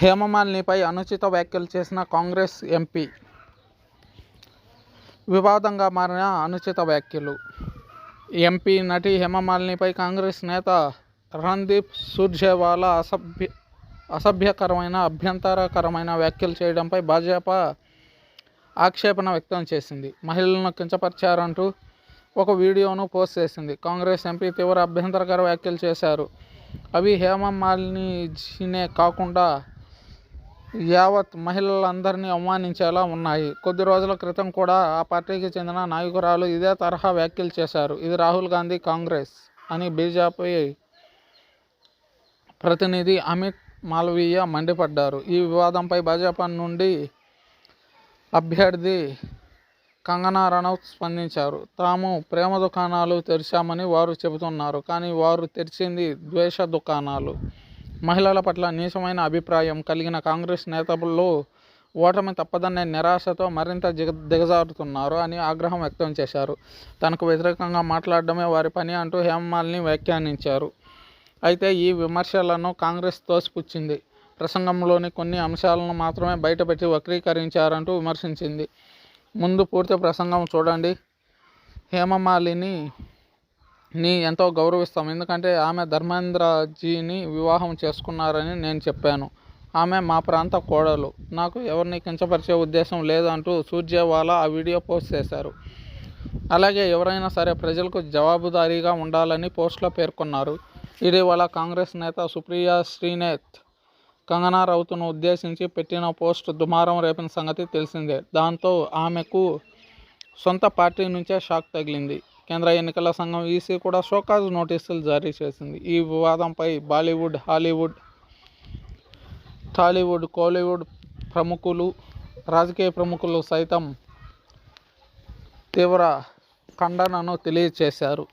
హేమమాలినిపై అనుచిత వ్యాఖ్యలు చేసిన కాంగ్రెస్ ఎంపీ. వివాదంగా మారిన అనుచిత వ్యాఖ్యలు. ఎంపీ నటి హేమమాలినిపై కాంగ్రెస్ నేత రణ్దీప్ సుర్జేవాలా అసభ్య అసభ్యకరమైన అభ్యంతరకరమైన వ్యాఖ్యలు చేయడంపై భాజపా ఆక్షేపణ వ్యక్తం చేసింది. మహిళలను కించపరిచారంటూ ఒక వీడియోను పోస్ట్ చేసింది. కాంగ్రెస్ ఎంపీ తీవ్ర అభ్యంతరకర వ్యాఖ్యలు చేశారు. అవి హేమమాలినీజీనే కాకుండా యావత్ మహిళలందరినీ అవమానించేలా ఉన్నాయి. కొద్ది రోజుల క్రితం కూడా ఆ పార్టీకి చెందిన నాయకురాలు ఇదే తరహా వ్యాఖ్యలు చేశారు. ఇది రాహుల్ గాంధీ కాంగ్రెస్ అని బీజేపీ ప్రతినిధి అమిత్ మాల్వీయ మండిపడ్డారు. ఈ వివాదంపై భాజపా నుండి అభ్యర్థి కంగనా రనౌత్ స్పందించారు. తాము ప్రేమ దుకాణాలు తెరిచామని వారు చెబుతున్నారు. కానీ వారు తెరిచింది ద్వేష దుకాణాలు. మహిళల పట్ల నీచమైన అభిప్రాయం కలిగిన కాంగ్రెస్ నేతలు ఓటమి తప్పదనే నిరాశతో మరింత దిగ దిగజారుతున్నారు అని ఆగ్రహం వ్యక్తం చేశారు. తనకు వ్యతిరేకంగా మాట్లాడడమే వారి పని అంటూ హేమమాలిని వ్యాఖ్యానించారు. అయితే ఈ విమర్శలను కాంగ్రెస్ తోసిపుచ్చింది. ప్రసంగంలోని కొన్ని అంశాలను మాత్రమే బయటపెట్టి వక్రీకరించారంటూ విమర్శించింది. ముందు పూర్తి ప్రసంగం చూడండి. హేమమాలిని ని ఎంతో గౌరవిస్తాం. ఎందుకంటే ఆమె ధర్మేంద్రజీని వివాహం చేసుకున్నారని నేను చెప్పాను. ఆమె మా ప్రాంత కోడలు. నాకు ఎవరిని కించపరిచే ఉద్దేశం లేదంటూ సూర్జేవాలా ఆ వీడియో పోస్ట్ చేశారు. అలాగే ఎవరైనా సరే ప్రజలకు జవాబుదారీగా ఉండాలని పోస్ట్లో పేర్కొన్నారు. ఇటీవల కాంగ్రెస్ నేత సుప్రియా శ్రీనేత్. కంగనా రౌత్ను ఉద్దేశించి పెట్టిన పోస్ట్ దుమారం రేపిన సంగతి తెలిసిందే. దాంతో ఆమెకు సొంత పార్టీ నుంచే షాక్ తగిలింది. కేంద్ర ఎన్నికల సంఘం ఈసీ కూడా షోకాజ్ నోటీసులు జారీ చేసింది. ఈ వివాదంపై బాలీవుడ్ హాలీవుడ్ టాలీవుడ్ కోలీవుడ్ ప్రముఖులు రాజకీయ ప్రముఖులు సైతం తీవ్ర ఖండనను తెలియచేశారు.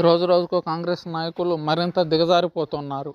రోజు రోజుకు కాంగ్రెస్ నాయకులు మరింత దిగజారిపోతున్నారు.